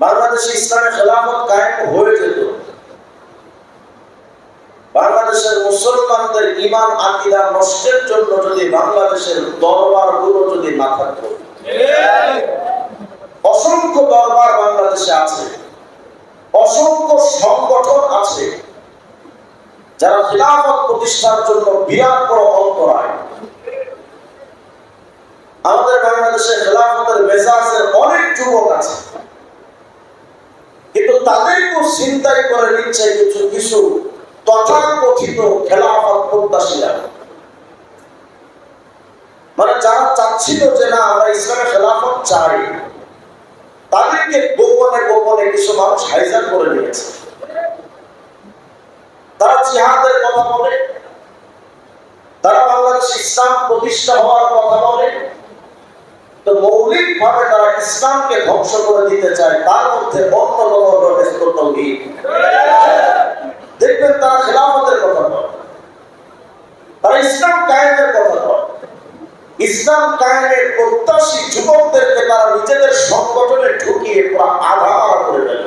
বাংলাদেশে ইসলামের খেলাফত কায়েম হয়ে যেত। বাংলাদেশের মুসলমানদের ইমান আকিদা নষ্টের জন্য যদি বাংলাদেশের দরবারগুলো যদি না থাকতো। অসংখ্য দরবার বাংলাদেশে আছে। অসংখ্য সংগঠন আছে। যারা খিলাফত প্রতিষ্ঠার জন্য বিরাট বড় অন্তরায়। আমাদের বাংলাদেশে খেলাফতের মেজাজের অনেক যুবক আছে। কিন্তু তাদেরকেও চিন্তাই করে নিচ্ছে কিছু কিছু তথাকথিত খেলাফত প্রত্যাশীরা মানে যারা চাচ্ছিল যে না, আমরা ইসলামের খেলাফত চাই, তাদেরকে গোপনে গোপনে কিছু মানুষ হাইজার করে নিয়েছে। তারা জিহাদের কথা বলে, তারা বাংলাদেশ ইসলাম প্রতিষ্ঠা হওয়ার কথা বলে তো মৌলিক ভাবে তারা ইসলামকে ধ্বংস করে দিতে চায়, তার মধ্যে অন্যতম। দেখবেন তারা খেলাফতের কথা বলে। তারা ইসলাম কায়েমের কথা বলে। ইসলাম কায়েমের প্রত্যাশী যুবকদেরকে তারা নিজেদের সংগঠনে ঢুকিয়ে পুরো আধার করে দেয়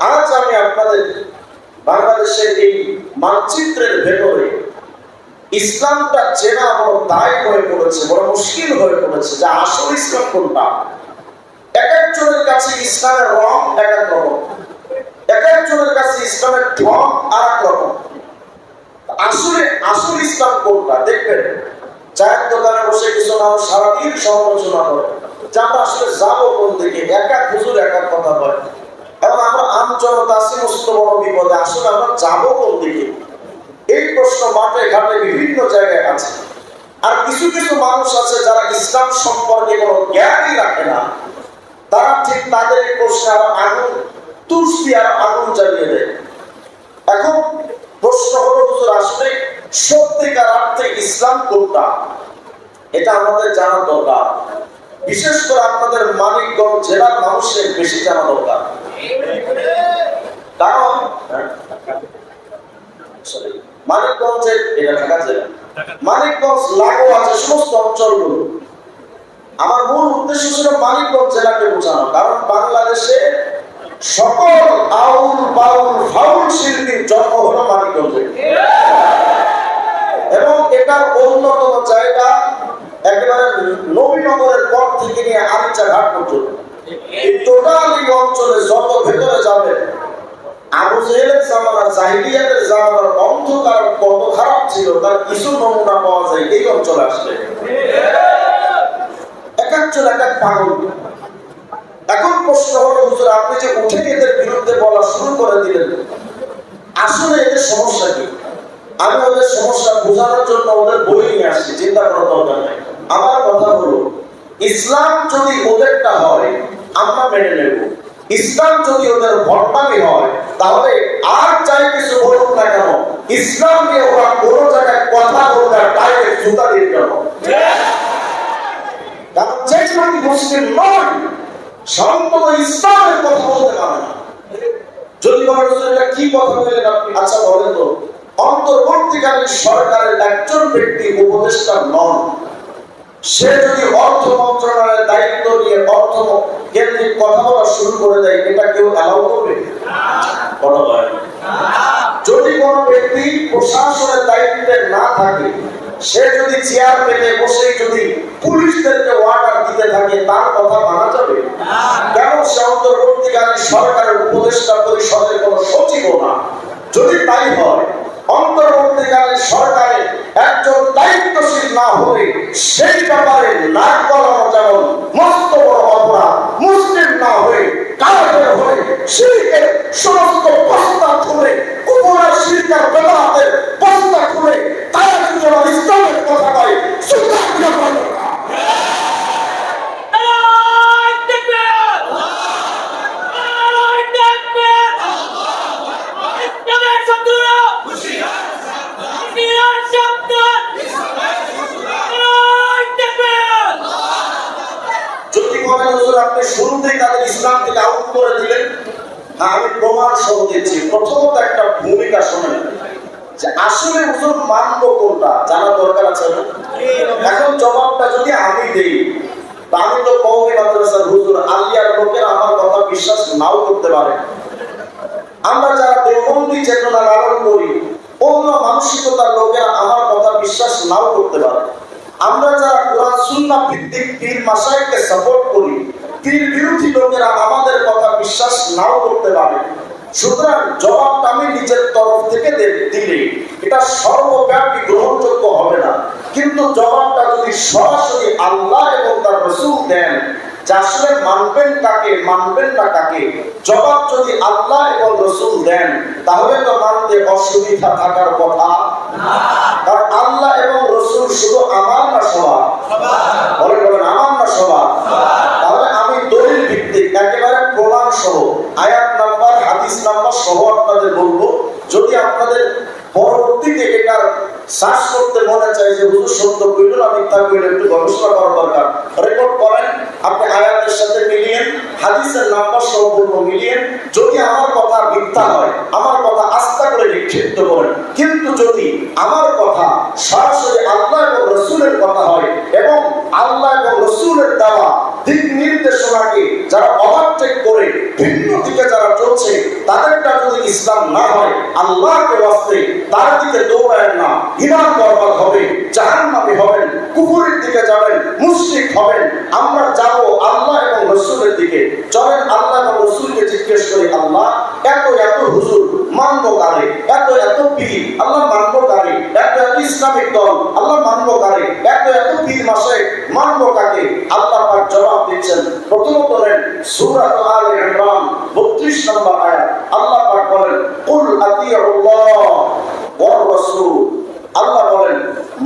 আজ আমি আপনাদের বাংলাদেশের এই মানচিত্রের ভেতরে ইসলামটা চেনা বড় দায় হয়ে পড়েছে, বড় মুশকিল হয়ে পড়েছে, যে আসল ইসলাম কোনটা? এক একজনের কাছে ইসলামের রং এক এক রকম। এক একজনের কাছে ইসলামের ঢং আর এক রকম। আসলে আসল ইসলাম কোনটা? দেখবেন, চায়ের দোকানে বসে কিছু মানুষ সারাদিন সমালোচনা করে, যে আমরা আসলে যাব কোন দিকে? এক এক হুজুর এক এক কথা বলে। এবং আমরা আম জনতা আছি মস্ত বড় বিপদে আসলে আমরা যাব কোন দিকে? এই প্রশ্ন মাঠে ঘাটে বিভিন্ন জায়গায় আছে। আর কিছু কিছু মানুষ আছে যারা ইসলাম সম্পর্কে কোনো জ্ঞানই রাখে না। তারা ঠিক তাদের এই প্রশ্নে আরও আগুন তুষ্টি আর আগুন জ্বালিয়ে দেয়। এখন প্রশ্ন হলো হুজুর আসলে সত্যিকার অর্থে ইসলাম কোনটা? এটা আমাদের জানা দরকার। বিশেষ করে আপনাদের মানিকগঞ্জ জেলার মানুষের বেশি জানা দরকার। কারণ sorry, মানিকগঞ্জের এটা ঢাকা জেলা। মানিকগঞ্জ লাগো আছে সমস্ত অঞ্চলগুলো, আমার মূল উদ্দেশ্য ছিল মানিকগঞ্জ জেলাকে বোঝানো, কারণ বাংলাদেশে সকল আউল বাউল ফাউল শিল্পীর জন্ম হলো মানিকগঞ্জে। এবং এটার অন্যতম জায়গা একেবারে নবীনগরের পর থেকে নিয়ে আরিচা ঘাট পর্যন্ত। এই টোটালি অঞ্চলে যত ভেতরে যাবে, আবু জেহেলের জামানার অন্ধকার কত খারাপ ছিল, তার কিছু নমুনা পাওয়া যায় এই অঞ্চলে আসলে। এক একজন এক এক পাগল। এখন প্রশ্ন হলো, হুজুর, আপনি যে উঠে এদের বিরুদ্ধে বলা শুরু করে দিলেন, আসলে এদের সমস্যা কি? আমি ওদের সমস্যা বোঝানোর জন্য ওদের বই নিয়ে আসছি, চিন্তা করার দরকার নাই। আমার কথা হলো, ইসলাম যদি ওদেরটা হয়, আমরা মেনে নেব। ইসলাম যদি ওদের ভট্টামি হয়, তাহলে আর চাই কিছু বলুক না কেন, ইসলাম নিয়ে ওরা কোনো জায়গায় কথা আর ডাইরেক্ট জুতা দিয়ে কেন কারণ মুসলিম নয় সম্পদ ইসলামের কথা বলতে পারে না। যদি বলেন কি কথা বললেন আপনি? আচ্ছা বলেন তো। অন্তর্বর্তীকালীন সরকারের একজন ব্যক্তি উপদেষ্টা নন। সে যদি অর্থ মন্ত্রণালয়ের দায়িত্ব নিয়ে অর্থ কেন্দ্রিক কথা বলা শুরু করে দেয়, এটা কেউ অ্যালাউ করবে। যদি কোন ব্যক্তি প্রশাসনের দায়িত্বে না থাকে, সে যদি চেয়ার পেতে বসে যদি পুলিশদেরকে অর্ডার দিতে থাকে, তার কথা মানা যাবে? কেন সে অন্তর্বর্তীকালীন সরকারের উপদেষ্টা পরিষদের কোন সচিব না? যদি তাই হয় অন্তর্বর্তীকালীন সরকারে একজন দায়িত্বশীল না হলে সেই ব্যাপারে নাক গলানো যেমন মস্ত বড় অপরাধ মুসলিম না হয়ে কাফের হয়ে শিরকের সমস্ত বস্তা খুলে কুমোরা শিরকার বেদাতের বস্তা খুলে, তারা যদি ইসলামের কথা কয়, সুতরাং বিয়ে করবে না। আল্লাহু তাকবীর আল্লাহু তাকবীর ইসলামের শত্রুরা হুঁশিয়ার সাবধান আল্লাহু তাকবীর যদি বলেন হুজুর আপনি শুরুতেই তাদের ইসলাম থেকে আউট করে দিলেন হ্যাঁ, আমি প্রমাণ সহ দিচ্ছি প্রথমত একটা ভূমিকা শোনেন যে আসলে হুজুর মানবো কোনটা জানা দরকার আছে না? এখন জবাবটা যদি আমি দেই তা আমি তো কৌমি মাদ্রাসার হুজুর আলিয়ার লোক নাও করতে পারে। আমরা যারা দেবন্দী চেতনা লালন করি, অন্য মানসিকতার লোকেরা আমার কথা বিশ্বাস নাও করতে পারে। আমরা যারা কোরআন সুন্না ভিত্তিক পীর মাসাইকে সাপোর্ট করি, পীর বিরোধী লোকেরা আমাদের কথা বিশ্বাস নাও করতে পারে। সুতরাং জবাবটা আমি নিজের তরফ থেকে দিলে এটা সর্বব্যাপী গ্রহণযোগ্য হবে না। কিন্তু জবাবটা যদি সরাসরি আল্লাহ এবং তার রসুল দেন যে আসলে মানবেন কাকে, মানবেন না কাকে? জবাব যদি আল্লাহ এবং রসুল দেন, তাহলে তো মানতে অসুবিধা থাকার কথা। কারণ আল্লাহ এবং রসুল শুধু আমার না সবার। বলে বলেন, আমার না সবার? তাহলে আমি দলিল ভিত্তিক, একেবারে প্রমাণ সহ, আয়াত নাম্বার, হাদিস নাম্বার সহ আপনাদের বলব, যদি আপনাদের পরবর্তীতে এটার শ্বাস করতে মনে চাই যে হুজুর সত্য কইল না মিথ্যা কইল, একটু গবেষণা করা দরকার। রেকর্ড করেন, আপনি আয়াতের সাথে মিলিয়ে হাদিসের নাম্বার সম্পূর্ণ মিলিয়ে যদি আমার কথা মিথ্যা হয়, আমার কথা আস্থা করে নিক্ষিপ্ত করেন। কিন্তু যদি আমার কথা সরাসরি আল্লাহ এবং রসুলের কথা হয় এবং আল্লাহ এবং রসুলের দেওয়া দিক নির্দেশনাকে যারা ওভারটেক করে ভিন্ন দিকে যারা চলছে তাদেরটা যদি ইসলাম না হয়, আল্লাহকে তার দিকে দৌড়ায় না। ইমান বরবাদ হবে, জাহান্নামী হবেন কুকুরের দিকে যাবেন, মুশরিক হবেন। আমরা যাব আল্লাহ এবং রসুলের দিকে। চলেন আল্লাহ এবং রসুলকে জিজ্ঞেস করি, আল্লাহ, এত এত হুজুর মানব কারে? এত এত পীর, আল্লাহ মানব কারে? এত এত ইসলামিক দল, আল্লাহ মানব কারে? এত এত পীর মাসে মানব কাকে আল্লাহ পাক জবাব দিচ্ছেন। প্রথমত নেন সূরা আল ইমরান 32 নম্বর আয়াত। আল্লাহ পাক বলেন, কুল আতিউল্লাহ ওয়ার রাসূল। আল্লাহ বলেন,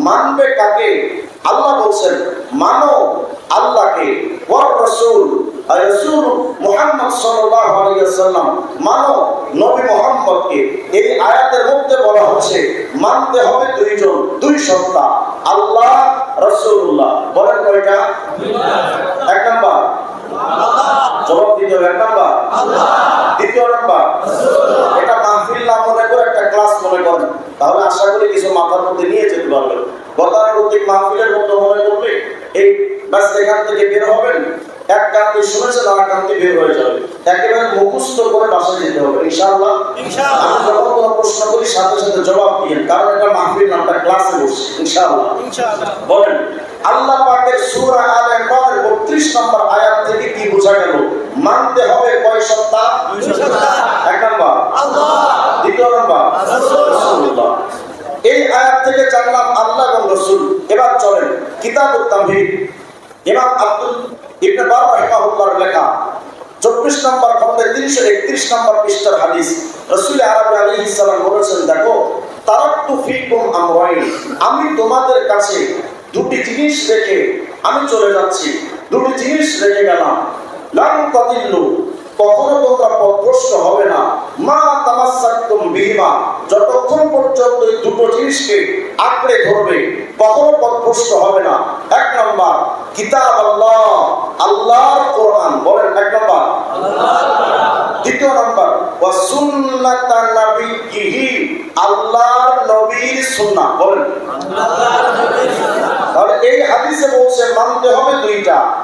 মানবে কাকে? আল্লাহ বলছেন, মানো আল্লাহকে, ওয়ার রাসূল। আর রাসূল মুহাম্মদ সাল্লাল্লাহু আলাইহি ওয়াসাল্লাম মানো, নবী মুহাম্মদকে এই আয়াতের মধ্যে বলা হচ্ছে, মানতে হবে দুইজন, দুই সত্তা, আল্লাহ, রাসূলুল্লাহ। বলেন কয়টা? এক নাম্বার। জবাব দিতে হবে এক নাম্বার। দ্বিতীয় নাম্বার। এটা মাহফিল না মনে করে একটা ক্লাস মনে করেন। তাহলে আশা করি কিছু মাথার মধ্যে নিয়ে যেতে পারবেন। গতানুগতিক মাহফিলের মতো মনে করবে, এই ব্যাস এখান থেকে বের হবেন। এক কান্তি শুনেছেন আর কান্তি বের হয়ে যাবে। একেবারে মুখস্থ করে বাসায় যেতে হবে ইনশাআল্লাহ। ইনশাআল্লাহ। আমি যখন কোনো প্রশ্ন করি সাথে সাথে জবাব দিয়ে কারণ এটা মাহফিল নামটা ক্লাসে বসছে ইনশাআল্লাহ। বলেন আল্লাহ পাকের সূরা আল ইমরানের 32 নম্বর আয়াত থেকে কি বোঝা গেল? মানতে হবে কয় সত্তা এক নাম্বার। দ্বিতীয় নাম্বার। রাসূলুল্লাহ। এই আয়াত থেকে জানলাম আল্লাহ এবং রাসূল। এবার চলেন কিতাবুত তামহিদ। ইমাম আব্দুল ইবনে বার রাহিমাহুল্লাহর লেখা চব্বিশ নম্বর খন্ডে তিনশো একত্রিশ নম্বর পৃষ্ঠার হাদিস। রসুল আরবি আলী ইসলাম বলেছেন, দেখো, তারাক্তু ফিকুম আমরাইন। আমি তোমাদের কাছে দুটি জিনিস রেখে আমি চলে যাচ্ছি। দুটি জিনিস রেখে গেলাম। লাম তাদিল্লু, কখনো তোমরা পথভ্রষ্ট হবে না। মা তামাসাক্তুম বিহিমা, যতক্ষণ পর্যন্ত এই দুটো জিনিসকে আঁকড়ে ধরবে, কখনো পথভ্রষ্ট হবে না। এক নম্বর, কিতাব আল্লাহ, আল্লাহর কোরআন। বলেন, এক নম্বর। দ্বিতীয় নম্বর, ওয়া সুন্নাতা নাবিয়িহি আল্লাহর নবীর সুন্নাহ। বলেন। তাহলে এই হাদিসে বলছে, মানতে হবে দুইটা।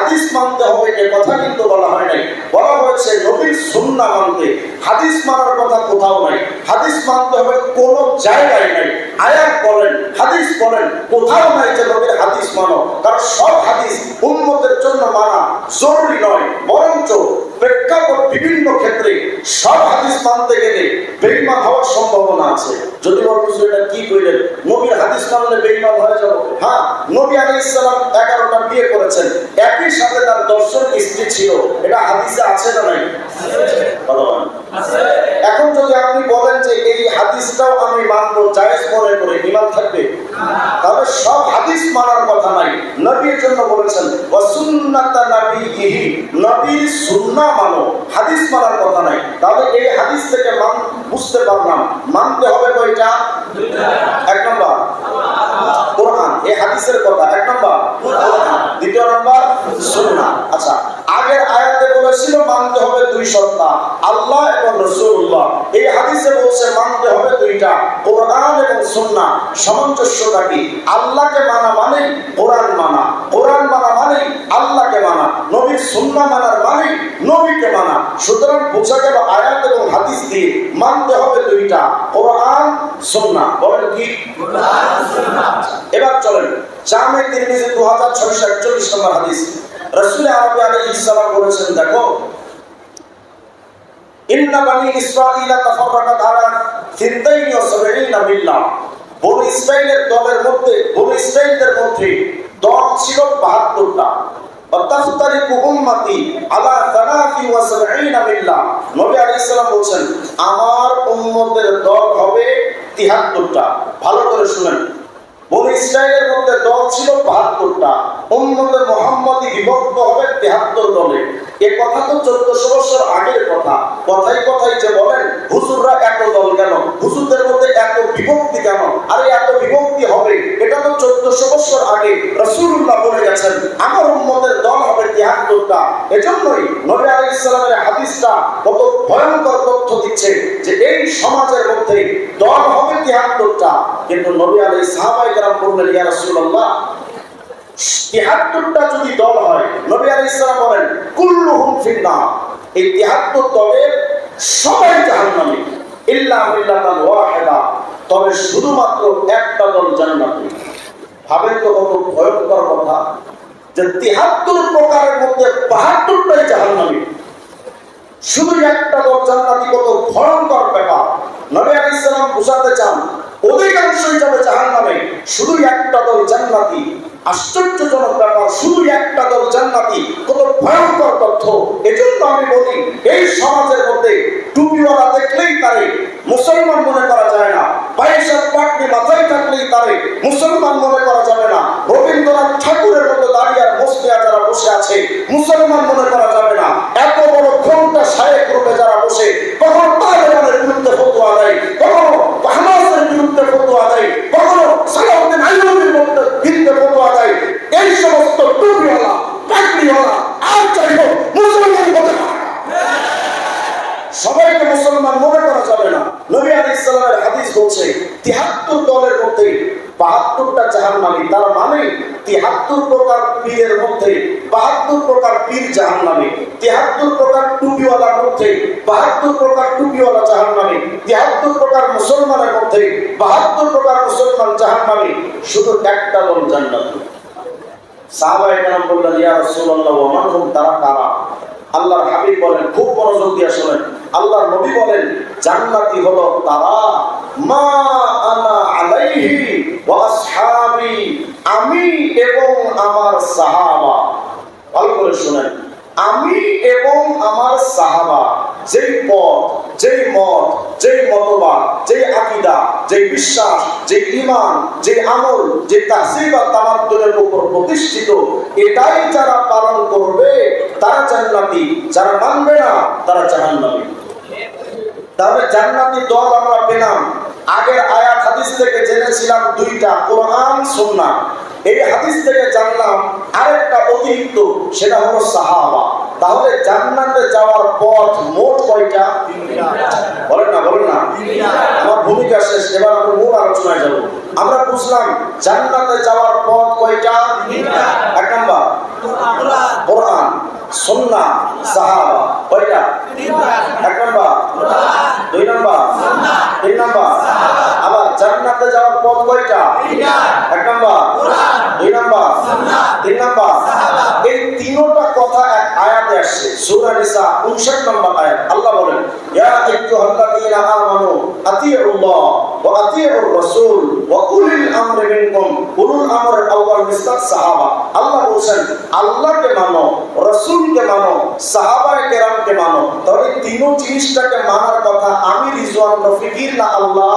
মানতে হবে এ কথা কিন্তু বলা হয় নাই। বলা হয়েছে, নবীর সুন্না মানতে। হাদিস মানার কথা কোথাও নাই। হাদিস মানতে হবে কোন জায়গায় নাই। আয়াত বলেন, হাদিস বলেন, কোথাও নাই যে নবীর হাদিস মানো। কারণ সব হাদিস উন্মতের জন্য মানা জরুরি নয়, বরঞ্চ প্রেক্ষাপট বিভিন্ন ক্ষেত্রে সব হাদিস মানতে গেলে বেইমান হওয়ার সম্ভাবনা আছে। যদি বলব যে এটা কি কইলেন? নবীর হাদিস মানলে বেইমান হয়ে যাব। হ্যাঁ নবী আলী ইসলাম এগারোটা বিয়ে করেছেন। একই সাথে তার দর্শন স্ত্রী ছিল। এটা হাদিসে আছে না নাই? এখন যদি আপনি বলেন হাদিসটাও আমি মানবো, জায়েজ মনে করে ইমান থাকবে। তাহলে সব হাদিস মানার কথা নাই। নবীর জন্য বলেছেন, ওয়া সুন্নাতা নবীর সুন্নাহ মানো, হাদিস মানার কথা নাই। তাহলে এই হাদিস থেকে মান, বুঝতে পারলাম, মানতে হবে কয়টা? এক নম্বর, কোরআন, এই হাদিসের কথা। এক নম্বর দ্বিতীয় নম্বর সুন্না আচ্ছা আগের আয়াতে বলেছিল, মানতে হবে দুই সত্তা আল্লাহ এবং রসুল্লাহ এই হাদিসে বলছে, মানতে হবে দুইটা, কোরআন এবং সুন্না সামঞ্জস্যটা কি? আল্লাহকে মানা মানে কোরআন মানা। কোরআন মানা মানে আল্লাহকে মানা। নবীর সুন্না মানার মানে নবীকে মানা। সুতরাং বোঝা গেল আয়াত এবং হাদিস দিয়ে মানতে হবে দুইটা, কোরআন সুন্না বলেন কি? এবার চলেন। জামে তিরমিজি দু হাজার ছয়শো একচল্লিশ নম্বর হাদিস। রসুল আরবি আলাইহিস সালাম বলেছেন, দেখো মিল্লাহ দলের মধ্যে মধ্যে দল ছিল 72টা অতাফতারিকু উম্মতি আলা সালাসি ওয়া সাবঈনা মিল্লাহ নবী আলাইহিস সালাম বলেন আমার উম্মতের দল হবে 73টা ভালো করে শুনেন। বনি ইসরায়েলের মধ্যে দল ছিল বাহাত্তরটা। উন্মতে মোহাম্মদই বিভক্ত হবে তেহাত্তর দলে। এ কথা তো চোদ্দশো বছর আগের কথা। কথাই কথাই যে বলেন, হুজুররা এত দল কেন? হুজুরদের মধ্যে এত বিভক্তি কেন? আরে এত বিভক্তি হবে? এটা তো চোদ্দশো বছর আগে রসুল্লাহ বলে গেছেন, আমার উম্মতের দল এজন্যই নবী হাদিসটা কত ভয়ঙ্কর তথ্য দিচ্ছে যে এই সমাজের মধ্যে দল হবে কিন্তু নবী সাহাবাই বললেন, ইয়া যদি দল হয়, নবী বলেন, কুল্লুহুম ফিন্নার। এই তেহাত্তর দলের সবাই ইল্লা মিল্লাতান ওয়াহিদা। তবে শুধুমাত্র একটা দল জান্নাতে। ভাবেন তো কত ভয়ঙ্কর কথা। যে তিহাত্তর প্রকারের মধ্যে বাহাত্তরটাই জাহান নামে শুধু একটা দল জান্নাতি, কত ভয়ঙ্কর ব্যাপার। নবী আলী ইসলাম বুঝাতে চান, অধিকাংশই যাবে জাহান নামে শুধু একটা দল জান্নাতি। আশ্চর্যজনক ব্যাপার শুধু একটা দল জান্নাতি, কত ভয়ঙ্কর তথ্য। এজন্য আমি বলি, এই সমাজের মধ্যে টুপিওয়ালা দেখলেই তারে মুসলমান মনে করা যায় না বাইশার পাটনি মাথায় থাকলেই তারে মুসলমান মনে করা যাবে না, রবীন্দ্রনাথ ঠাকুরের মতো দাঁড়িয়ে আর মুসলিয়া যারা বসে আছে, মুসলমান মনে করা যাবে না। এত বড় ঘণ্টা সাহেব রূপে যারা বসে কখনো তালেবানের বিরুদ্ধে ফতোয়া দেয় কখনো হামাসের বিরুদ্ধে ফতোয়া দেয় কখনো সালাউদ্দিন আইয়ুবের মধ্যে বিরুদ্ধে ফতোয়া দেয় এই সমস্ত টুপিওয়ালা পাগড়িওয়ালা আর চাইব মুসলমান হতে পারে না। সবাইকে মুসলমান মনে করা যাবে না নবী আলাইহিস সালামের হাদিস বলছে 73 দলের মধ্যে 72টা জাহান্নামী তার মানে 73 প্রকার পীরের মধ্যে 72 প্রকার পীর জাহান্নামী 73 প্রকার টুপিওয়ালার মধ্যে 72 প্রকার টুপিওয়ালা জাহান্নামী 73 প্রকার মুসলমানের মধ্যে 72 প্রকার মুসলমান জাহান্নামী, শুধু একটা দল জান্নাতি। বললেন, ইয়া রাসূলুল্লাহ, ওয়া মান হুম তারা কারা? আল্লাহর হাবিব বলেন, খুব মনোযোগ দিয়ে শোনেন। আল্লাহর নবী বলেন, জান্নাতি হলো তারা, মা আনা আলাইহি ওয়া আসহাবি, আমি এবং আমার সাহাবা। ভালো করে শুনেন। আমি এবং আমার সাহাবা যেই পথ, যেই মত, যেই মতবাদ, যেই আকিদা, যেই বিশ্বাস, যেই ইমান যে আমল যে তাহসিব আর তামাদ্দুনের উপর প্রতিষ্ঠিত, এটাই যারা পালন করবে, তারা জান্নাতি। যারা মানবে না, তারা জাহান্নামী। তাহলে জান্নাতি দল আমরা পেলাম। আগের আয়াত হাদিস থেকে জেনেছিলাম দুইটা, কোরআন, সুন্নাহ। এই হাদিস থেকে জানলাম আরেকটা অতিরিক্ত, সেটা হলো সাহাবা। তাহলে জান্নাতে যাওয়ার পথ মোট কয়টা? বলেন না বলেন না। আমার ভূমিকা শেষ, এবার আমরা মূল আলোচনায় যাব। আমরা বুঝলাম জান্নাতে যাওয়ার পথ কয়টা? এক নাম্বার, কোরআন, সুন্নাহ, সাহাবা। কয়টা? এক নাম্বার, দুই নাম্বার, তিন নাম্বার জান্নাতে যাওয়ার পথ কয়টা? এক নাম্বার। দুই নাম্বার। তিন নাম্বার। এই তিনটা কথা এক আয়াতে আসছে। সূরা নিসা 59 নম্বর আয়াত। আল্লাহ বলেন ইয়া আইয়ুহাল্লাযীনা আমানু আতিউল্লাহ ওয়া আতিউর রাসূল ওয়া উলিল আমরি মিনকুম। উলুল আমরের আউয়াল মিসকাত সাহাবা। আল্লাহ বলেন আল্লাহকে মানো রাসূলকে মানো সাহাবায়ে কেরামকে মানো তবে তিনও জিনিসটাকে মানার কথা আমি রিজওয়ান রফিকির না আল্লাহ।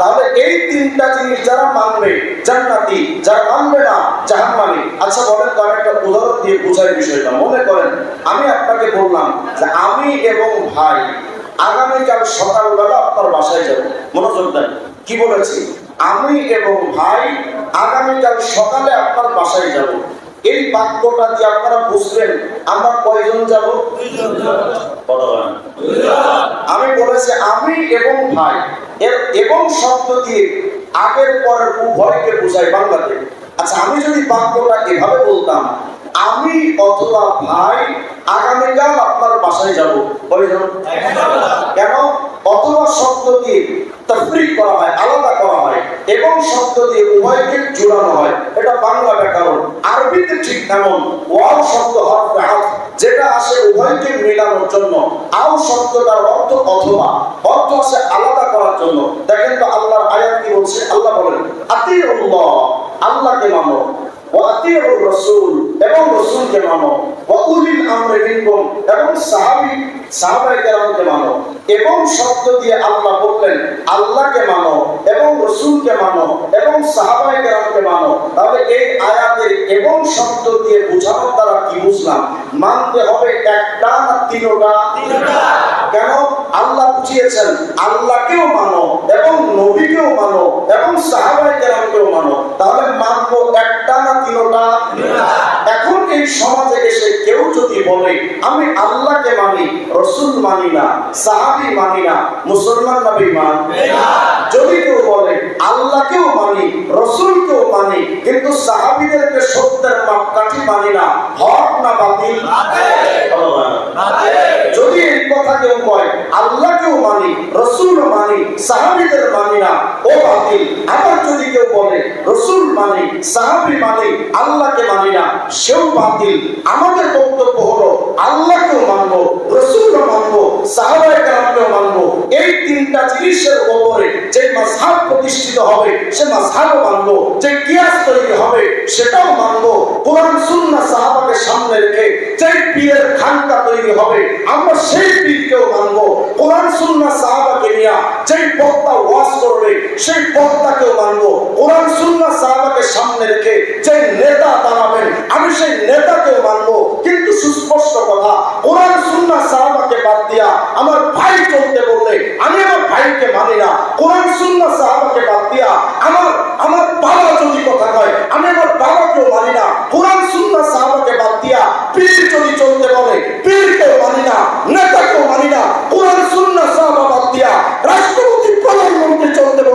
তাহলে এই তিনটা জিনিস যারা মানবে, জান্নাতি, যারা মানবে না, জাহান্নামী। আচ্ছা বলেন তো একটা উদাহরণ দিয়ে বোঝাই বিষয়টা। মনে করেন, আমি আপনাকে বললাম যে আমি এবং ভাই আগামীকাল সকালবেলা আপনার বাসায় যাব। মনোযোগ দেন। কি বলেছি? আমি এবং ভাই আগামীকাল সকালে আপনার বাসায় যাব। এই বাক্যটা দিয়ে আপনারা বুঝবেন আমরা কয়জন যাব? আমি বলেছি, আমি এবং ভাই। এর এবং শব্দ দিয়ে আগের পরের উভয়কে বোঝাই বাংলাতে। আচ্ছা আমি যদি বাক্যটা এভাবে বলতাম, আমি অথবা ভাই আগামীকাল আপনার বাসায় যাব। কয়জন কেন? অথবা শব্দ দিয়ে তফরিক করা হয়, আলাদা করা হয় এবং শব্দ দিয়ে উভয়কে জোড়ানো হয়। এটা বাংলা ব্যাকরণ। আরবিতে ঠিক তেমন। ওয়াও শব্দ হরফে হাত যেটা আসে উভয়কে মেলানোর জন্য। আও শব্দটার অর্থ অথবা। অর্থ আসে আলাদা করার জন্য। দেখেন তো আল্লাহর আয়াত কি বলছে? আল্লাহ বলেন, আতিউল্লাহ, আল্লাহকে মানো। ওয়াতিউর রাসূল, এবং রাসূলকে মানো। ওয়া উলিল আমরি মিনকুম, এবং সাহাবী সাহাবায়ে কেরামকে মানো এবং শব্দ দিয়ে আল্লাহ বললেন আল্লাহকে মানো এবং রাসূলকে মানো এবং সাহাবায়ে কেরামকে মানো। তাহলে এই আয়াতের এবং শব্দ দিয়ে বোঝানোর দ্বারা কি বুঝলাম? মানতে হবে একটা না তিনটা? কেন? আল্লাহ বুঝিয়েছেন আল্লাহকেও মানো এবং নবীকেও মানো এবং সাহাবায়ে কেরামকেও মানো। তাহলে মানবো একটা না তিনটা। এই সমাজে এসে কেউ যদি বলে, আমি আল্লাহকে মানি, রসুল মানি না, সাহাবি মানি না, মুসলমান নবী বেঈমান যদি বলে আল্লাহকেও মানি, রসুলকেও মানি, কিন্তু সাহাবিদেরকে সত্যের মাপকাঠি মানি না, হক না বাতিল। যদি এই কথা কেউ কয়, আল্লাহকেও মানি রসুলও মানি, সাহাবিদের মানি না, ও বাতিল। আবার যদি কেউ বলে, রসুল মানি, সাহাবি মানি, আল্লাহকে মানি না, সেও বাতিল। আমাদের বক্তব্য তিনটা জিনিসের ওপরে যে মাঝহাব প্রতিষ্ঠিত হবে, সে মাঝহাবও মানব, যে কিয়াস তৈরি হবে, সেটাও মানব। কোরআন সুন্না সাহাবাকে সামনে রেখে যে পীরের খানটা তৈরি হবে, আমরা সেই পীরকেও মানব। কোরআন সুন্না সাহাবাকে নিয়ে যেই বক্তা ওয়াজ করবে, সেই বক্তাকেও মানব। কোরআন সুন্না সাহাবাকে সামনে রেখে যে নেতা দাঁড়াবেন, আমি সেই নেতাকেও মানব। কিন্তু সুস্পষ্ট কথা, কোরআন সুন্না সাহাবাকে বাদ দিয়া আমার ভাই চলতে বললে, আমি আমি আমার ভাইকে মানি না। কোরআন সুন্না সাহাবাকে বাদ দিয়া আমার আমার বাবা যদি কথা কয়, আমি আমার বাবাকেও মানি না। কোরআন সুন্না সাহাবাকে বাদ দিয়া পীর যদি চলতে বলে, পীরকেও মানি না, নেতাকেও মানি না। কোরআন সুন্না সাহাবা বাদ দিয়া রাষ্ট্রপতি, প্রধানমন্ত্রী চলতে বলে